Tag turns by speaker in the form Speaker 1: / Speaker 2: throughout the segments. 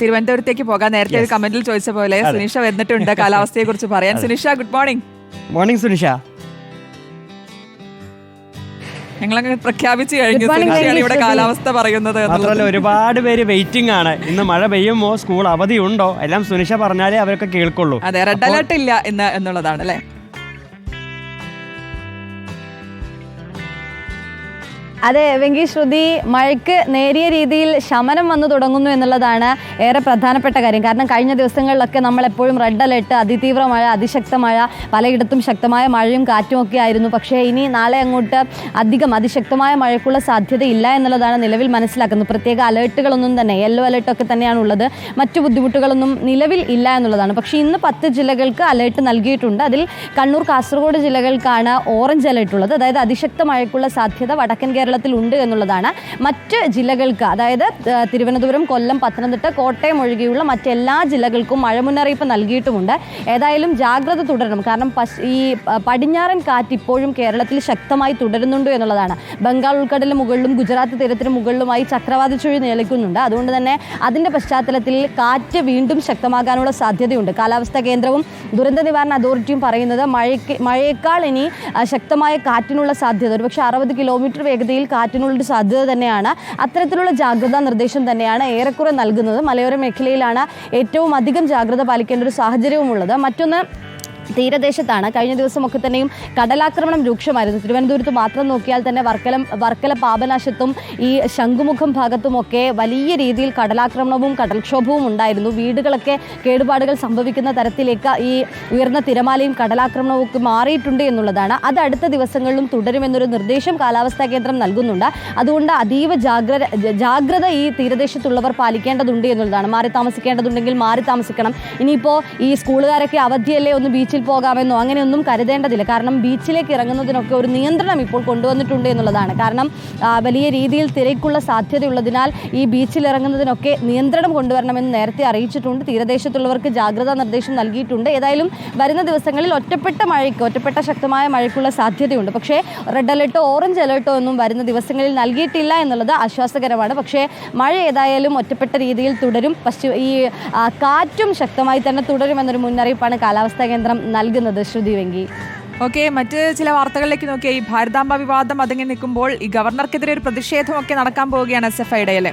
Speaker 1: തിരുവനന്തപുരത്തേക്ക് പോകാൻ നേരത്തെ ഒരു കമന്റിൽ ചോദിച്ച പോലെ സുനിഷ വന്നിട്ടുണ്ട് കാലാവസ്ഥയെ കുറിച്ച് പറയാൻ Sunisha good morning
Speaker 2: morning Sunisha.
Speaker 1: ഞങ്ങളങ്ങനെ പ്രഖ്യാപിച്ചു കഴിഞ്ഞു. ഇവിടെ കാലാവസ്ഥ പറയുന്നത്
Speaker 2: മാത്രമല്ല ഒരുപാട് പേര് വെയിറ്റിംഗ് ആണ്. ഇന്ന് മഴ പെയ്യുമോ? സ്കൂൾ അവധി ഉണ്ടോ എല്ലാം സുനിഷ പറഞ്ഞാലേ അവരൊക്കെ കേൾക്കുള്ളൂ.
Speaker 1: അതെ റെഡ് അലർട്ട് ഇല്ല എന്ന് എന്നുള്ളതാണ് അല്ലെ?
Speaker 3: അതെ വെങ്കി ശ്രുതി മഴയ്ക്ക് നേരിയ രീതിയിൽ ശമനം വന്നു തുടങ്ങുന്നു എന്നുള്ളതാണ് ഏറെ പ്രധാനപ്പെട്ട കാര്യം. കാരണം കഴിഞ്ഞ ദിവസങ്ങളിലൊക്കെ നമ്മൾ എപ്പോഴും റെഡ് അലർട്ട് അതിതീവ്ര മഴ അതിശക്ത മഴ പലയിടത്തും ശക്തമായ മഴയും കാറ്റും ഒക്കെ ആയിരുന്നു. പക്ഷേ ഇനി നാളെ അങ്ങോട്ട് അധികം അതിശക്തമായ മഴയ്ക്കുള്ള സാധ്യത ഇല്ല എന്നുള്ളതാണ് നിലവിൽ മനസ്സിലാക്കുന്നത്. പ്രത്യേക അലേർട്ടുകളൊന്നും തന്നെ യെല്ലോ അലേർട്ടൊക്കെ തന്നെയാണ് ഉള്ളത് മറ്റു ബുദ്ധിമുട്ടുകളൊന്നും നിലവിൽ ഇല്ല എന്നുള്ളതാണ്. പക്ഷേ ഇന്ന് പത്ത് ജില്ലകൾക്ക് അലേർട്ട് നൽകിയിട്ടുണ്ട്. അതിൽ കണ്ണൂർ കാസർഗോഡ് ജില്ലകൾക്കാണ് ഓറഞ്ച് അലേർട്ട് ഉള്ളത് അതായത് അതിശക്ത മഴയ്ക്കുള്ള സാധ്യത വടക്കൻ കേരളത്തിൽ ഉണ്ട് എന്നുള്ളതാണ്. മറ്റ് ജില്ലകൾക്ക് അതായത് തിരുവനന്തപുരം കൊല്ലം പത്തനംതിട്ട കോട്ടയം ഒഴികെയുള്ള മറ്റെല്ലാ ജില്ലകൾക്കും മഴ മുന്നറിയിപ്പ് നൽകിയിട്ടുമുണ്ട്. ഏതായാലും ജാഗ്രത തുടരണം. കാരണം ഈ പടിഞ്ഞാറൻ കാറ്റ് ഇപ്പോഴും കേരളത്തിൽ ശക്തമായി തുടരുന്നുണ്ട് എന്നുള്ളതാണ്. ബംഗാൾ ഉൾക്കടലിന് മുകളിലും ഗുജറാത്ത് തീരത്തിന് മുകളിലുമായി ചക്രവാത ചുഴി നിലയ്ക്കുന്നുണ്ട്. അതുകൊണ്ട് തന്നെ അതിന്റെ പശ്ചാത്തലത്തിൽ കാറ്റ് വീണ്ടും ശക്തമാകാനുള്ള സാധ്യതയുണ്ട്. കാലാവസ്ഥാ കേന്ദ്രവും ദുരന്ത നിവാരണ അതോറിറ്റിയും പറയുന്നത് മഴയ്ക്ക് മഴയേക്കാൾ ഇനി ശക്തമായ കാറ്റിനുള്ള സാധ്യത. ഒരുപക്ഷെ അറുപത് കിലോമീറ്റർ വേഗതയിൽ കാറ്റിനുള്ളൊരു സാധ്യത തന്നെയാണ്. അത്തരത്തിലുള്ള ജാഗ്രതാ നിർദ്ദേശം തന്നെയാണ് ഏറെക്കുറെ നൽകുന്നത്. മലയോര മേഖലയിലാണ് ഏറ്റവും അധികം ജാഗ്രത പാലിക്കേണ്ട ഒരു സാഹചര്യവുമുള്ളത്. മറ്റൊന്ന് തീരദേശത്താണ്. കഴിഞ്ഞ ദിവസമൊക്കെ തന്നെയും കടലാക്രമണം രൂക്ഷമായിരുന്നു. തിരുവനന്തപുരത്ത് മാത്രം നോക്കിയാൽ തന്നെ വർക്കലം വർക്കല പാപനാശത്തും ഈ ശംഖുമുഖം ഭാഗത്തുമൊക്കെ വലിയ രീതിയിൽ കടലാക്രമണവും കടൽക്ഷോഭവും ഉണ്ടായിരുന്നു. വീടുകളൊക്കെ കേടുപാടുകൾ സംഭവിക്കുന്ന തരത്തിലേക്ക് ഈ ഉയർന്ന തിരമാലയും കടലാക്രമണവും ഒക്കെ മാറിയിട്ടുണ്ട് എന്നുള്ളതാണ്. അത് അടുത്ത ദിവസങ്ങളിലും തുടരുമെന്നൊരു നിർദ്ദേശം കാലാവസ്ഥാ കേന്ദ്രം നൽകുന്നുണ്ട്. അതുകൊണ്ട് അതീവ ജാഗ്രത ജാഗ്രത ഈ തീരദേശത്തുള്ളവർ പാലിക്കേണ്ടതുണ്ട് എന്നുള്ളതാണ്. മാറി താമസിക്കേണ്ടതുണ്ടെങ്കിൽ മാറി താമസിക്കണം. ഇനിയിപ്പോൾ ഈ സ്കൂളുകാരൊക്കെ അവധിയല്ലേ ഒന്ന് ബീച്ചിൽ പോകാമെന്നോ അങ്ങനെയൊന്നും കരുതേണ്ടതില്ല. കാരണം ബീച്ചിലേക്ക് ഇറങ്ങുന്നതിനൊക്കെ ഒരു നിയന്ത്രണം ഇപ്പോൾ കൊണ്ടുവന്നിട്ടുണ്ട് എന്നുള്ളതാണ്. കാരണം വലിയ രീതിയിൽ തിരക്കുള്ള സാധ്യതയുള്ളതിനാൽ ഈ ബീച്ചിൽ ഇറങ്ങുന്നതിനൊക്കെ നിയന്ത്രണം കൊണ്ടുവരണമെന്ന് നേരത്തെ അറിയിച്ചിട്ടുണ്ട്. തീരദേശത്തുള്ളവർക്ക് ജാഗ്രതാ നിർദ്ദേശം നൽകിയിട്ടുണ്ട്. ഏതായാലും വരുന്ന ദിവസങ്ങളിൽ ഒറ്റപ്പെട്ട മഴയ്ക്ക് ഒറ്റപ്പെട്ട ശക്തമായ മഴയ്ക്കുള്ള സാധ്യതയുണ്ട്. പക്ഷേ റെഡ് അലർട്ടോ ഓറഞ്ച് അലേർട്ടോ ഒന്നും വരുന്ന ദിവസങ്ങളിൽ നൽകിയിട്ടില്ല എന്നുള്ളത് ആശ്വാസകരമാണ്. പക്ഷേ മഴ ഏതായാലും ഒറ്റപ്പെട്ട രീതിയിൽ തുടരും. പശ്ചിമ ഈ കാറ്റും ശക്തമായി തന്നെ തുടരുമെന്നൊരു മുന്നറിയിപ്പാണ് കാലാവസ്ഥാ കേന്ദ്രം നൽകുന്നത് ശ്രുതി വെങ്കി.
Speaker 1: ഓക്കെ മറ്റ് ചില വാർത്തകളിലേക്ക് നോക്കിയാൽ ഈ ഭാരതാംബ വിവാദം അതിങ്ങനെ നിൽക്കുമ്പോൾ ഈ ഗവർണർക്കെതിരെ ഒരു പ്രതിഷേധമൊക്കെ നടക്കാൻ പോവുകയാണ് എസ് എഫ് ഐയുടെ അല്ലേ?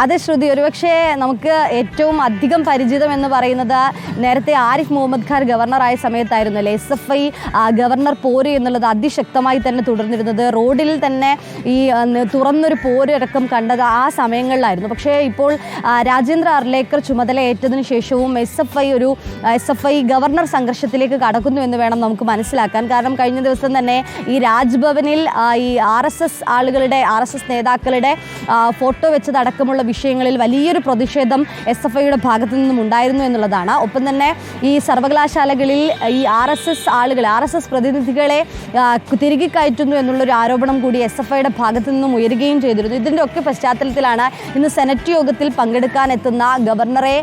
Speaker 3: അതെ ശ്രുതി ഒരുപക്ഷെ നമുക്ക് ഏറ്റവും അധികം പരിചിതം എന്ന് പറയുന്നത് നേരത്തെ ആരിഫ് മുഹമ്മദ് ഖാൻ ഗവർണറായ സമയത്തായിരുന്നു അല്ലേ? എസ് എഫ് ഐ ഗവർണർ പോര് എന്നുള്ളത് അതിശക്തമായി തന്നെ തുടർന്നിരുന്നത്. റോഡിൽ തന്നെ ഈ തുറന്നൊരു പോരടക്കം കണ്ടത് ആ സമയങ്ങളിലായിരുന്നു. പക്ഷേ ഇപ്പോൾ രാജേന്ദ്ര അർലേക്കർ ചുമതല ഏറ്റതിനു ശേഷവും എസ് എഫ് ഐ ഒരു എസ് എഫ് ഐ ഗവർണർ സംഘർഷത്തിലേക്ക് കടക്കുന്നു എന്ന് വേണം നമുക്ക് മനസ്സിലാക്കാൻ. കാരണം കഴിഞ്ഞ ദിവസം തന്നെ ഈ രാജ്ഭവനിൽ ഈ ആർ എസ് എസ് ആളുകളുടെ ആർ എസ് എസ് നേതാക്കളുടെ ഫോട്ടോ വെച്ചതടക്കമുള്ള വിഷയങ്ങളിൽ വലിയൊരു പ്രതിഷേധം എസ് എഫ് ഐയുടെ ഭാഗത്തു നിന്നും ഉണ്ടായിരുന്നു എന്നുള്ളതാണ്. ഒപ്പം തന്നെ ഈ സർവകലാശാലകളിൽ ഈ ആർ എസ് എസ് ആളുകൾ ആർ എസ് എസ് പ്രതിനിധികളെ തിരികെ കയറ്റുന്നു എന്നുള്ളൊരു ആരോപണം കൂടി എസ് എഫ് ഐയുടെ ഭാഗത്തു നിന്നും ഉയരുകയും ചെയ്തിരുന്നു. ഇതിന്റെ ഒക്കെ പശ്ചാത്തലത്തിലാണ് ഇന്ന് സെനറ്റ് യോഗത്തിൽ പങ്കെടുക്കാൻ എത്തുന്ന ഗവർണറെ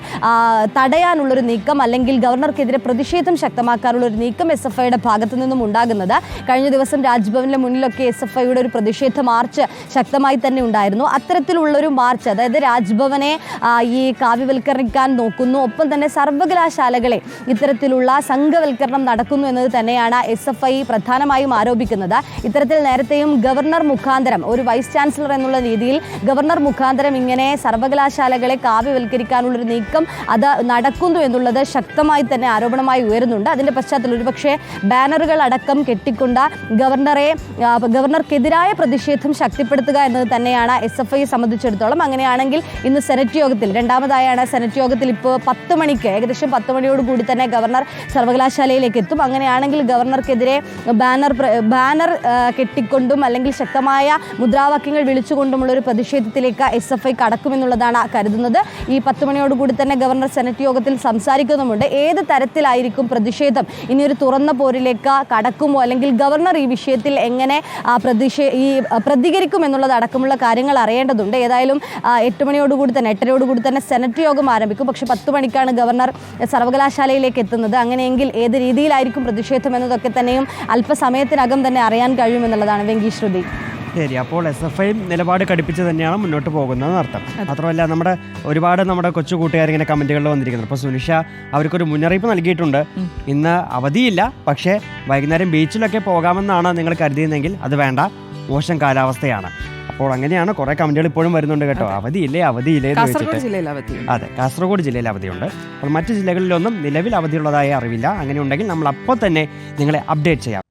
Speaker 3: തടയാനുള്ളൊരു നീക്കം അല്ലെങ്കിൽ ഗവർണർക്കെതിരെ പ്രതിഷേധം ശക്തമാക്കാനുള്ള ഒരു നീക്കം എസ് എഫ് ഐയുടെ ഭാഗത്തു നിന്നും ഉണ്ടാകുന്നത്. കഴിഞ്ഞ ദിവസം രാജ്ഭവനിലെ മുന്നിലൊക്കെ എസ് എഫ് ഐയുടെ ഒരു പ്രതിഷേധ മാർച്ച് ശക്തമായി തന്നെ ഉണ്ടായിരുന്നു. അത്തരത്തിലുള്ളൊരു മാർച്ച് അതായത് രാജ്ഭവനെ ആ, ഈ കാവ്യവൽക്കരിക്കാൻ നോക്കുന്നു. ഒപ്പം തന്നെ സർവകലാശാലകളെ ഇത്തരത്തിലുള്ള സംഘവൽക്കരണം നടക്കുന്നു എന്നത് തന്നെയാണ് എസ് എഫ് ഐ പ്രധാനമായും ആരോപിക്കുന്നത്. ഇത്തരത്തിൽ നേരത്തെയും ഗവർണർ മുഖാന്തരം ഒരു വൈസ് ചാൻസലർ എന്നുള്ള രീതിയിൽ ഗവർണർ മുഖാന്തരം ഇങ്ങനെ സർവകലാശാലകളെ കാവ്യവൽക്കരിക്കാനുള്ളൊരു നീക്കം അത് നടക്കുന്നു എന്നുള്ളത് ശക്തമായി തന്നെ ആരോപണമായി ഉയരുന്നുണ്ട്. അതിന്റെ പശ്ചാത്തലം ഒരുപക്ഷെ ബാനറുകൾ അടക്കം കെട്ടിക്കൊണ്ട് ഗവർണറെ ഗവർണർക്കെതിരായ പ്രതിഷേധം ശക്തിപ്പെടുത്തുക എന്നത് തന്നെയാണ് എസ് എഫ് ഐയെ സംബന്ധിച്ചിടത്തോളം അങ്ങനെയാണെങ്കിൽ ഇന്ന് സെനറ്റ് യോഗത്തിൽ രണ്ടാമതായാണ് സെനറ്റ് യോഗത്തിൽ ഇപ്പോൾ പത്ത് മണിക്ക് ഏകദേശം പത്ത് മണിയോട് കൂടി തന്നെ ഗവർണർ സർവകലാശാലയിലേക്ക് എത്തും. അങ്ങനെയാണെങ്കിൽ ഗവർണർക്കെതിരെ ബാനർ ബാനർ കെട്ടിക്കൊണ്ടും അല്ലെങ്കിൽ ശക്തമായ മുദ്രാവാക്യങ്ങൾ വിളിച്ചുകൊണ്ടുമുള്ള ഒരു പ്രതിഷേധത്തിലേക്ക് എസ് എഫ് ഐ കടക്കുമെന്നുള്ളതാണ് കരുതുന്നത്. ഈ പത്ത് മണിയോടുകൂടി തന്നെ ഗവർണർ സെനറ്റ് യോഗത്തിൽ സംസാരിക്കുന്നുമുണ്ട്. ഏത് തരത്തിലായിരിക്കും പ്രതിഷേധം? ഇനി ഒരു തുറന്ന പോരിലേക്ക് കടക്കുമോ? അല്ലെങ്കിൽ ഗവർണർ ഈ വിഷയത്തിൽ എങ്ങനെ പ്രതിഷേ ഈ പ്രതികരിക്കും എന്നുള്ളത് അടക്കമുള്ള കാര്യങ്ങൾ അറിയേണ്ടതുണ്ട്. ഏതായാലും എട്ട് മണിയോടുകൂടി തന്നെ എട്ടരയോടുകൂടി തന്നെ സെനറ്റ് യോഗം ആരംഭിക്കും. പക്ഷെ പത്ത് മണിക്കാണ് ഗവർണർ സർവകലാശാലയിലേക്ക് എത്തുന്നത്. അങ്ങനെയെങ്കിൽ ഏത് രീതിയിലായിരിക്കും പ്രതിഷേധം എന്നതൊക്കെ തന്നെയും അല്പസമയത്തിനകം തന്നെ അറിയാൻ കഴിയുമെന്നുള്ളതാണ് വെങ്കി ശ്രുതി.
Speaker 2: ശരി അപ്പോൾ എസ് എഫ് ഐ നിലപാട് കടുപ്പിച്ച് തന്നെയാണ് മുന്നോട്ട് പോകുന്നത് അർത്ഥം. മാത്രമല്ല നമ്മുടെ ഒരുപാട് നമ്മുടെ കൊച്ചു കൂട്ടുകാർ ഇങ്ങനെ കമന്റുകളിൽ വന്നിരിക്കുന്നത് അപ്പോൾ സുനിഷ അവർക്കൊരു മുന്നറിയിപ്പ് നൽകിയിട്ടുണ്ട്. ഇന്ന് അവധിയില്ല പക്ഷേ വൈകുന്നേരം ബീച്ചിലൊക്കെ പോകാമെന്നാണ് നിങ്ങൾ കരുതിയിരുന്നെങ്കിൽ അത് വേണ്ട. മോശം കാലാവസ്ഥയാണ്. അപ്പോൾ അങ്ങനെയാണ് കുറെ കമന്റുകൾ ഇപ്പോഴും വരുന്നുണ്ട് കേട്ടോ. അവധിയില്ലേ? അവധിയില്ലേ എന്ന്
Speaker 1: കാസർഗോഡ്
Speaker 2: വെച്ചിട്ട്
Speaker 1: ജില്ലയിൽ
Speaker 2: അതെ കാസർഗോഡ് ജില്ലയിൽ അവധിയുണ്ട്. അപ്പോൾ മറ്റു ജില്ലകളിലൊന്നും നിലവിൽ അവധിയുള്ളതായി അറിവില്ല. അങ്ങനെ ഉണ്ടെങ്കിൽ നമ്മൾ അപ്പോൾ തന്നെ നിങ്ങളെ അപ്ഡേറ്റ് ചെയ്യാം.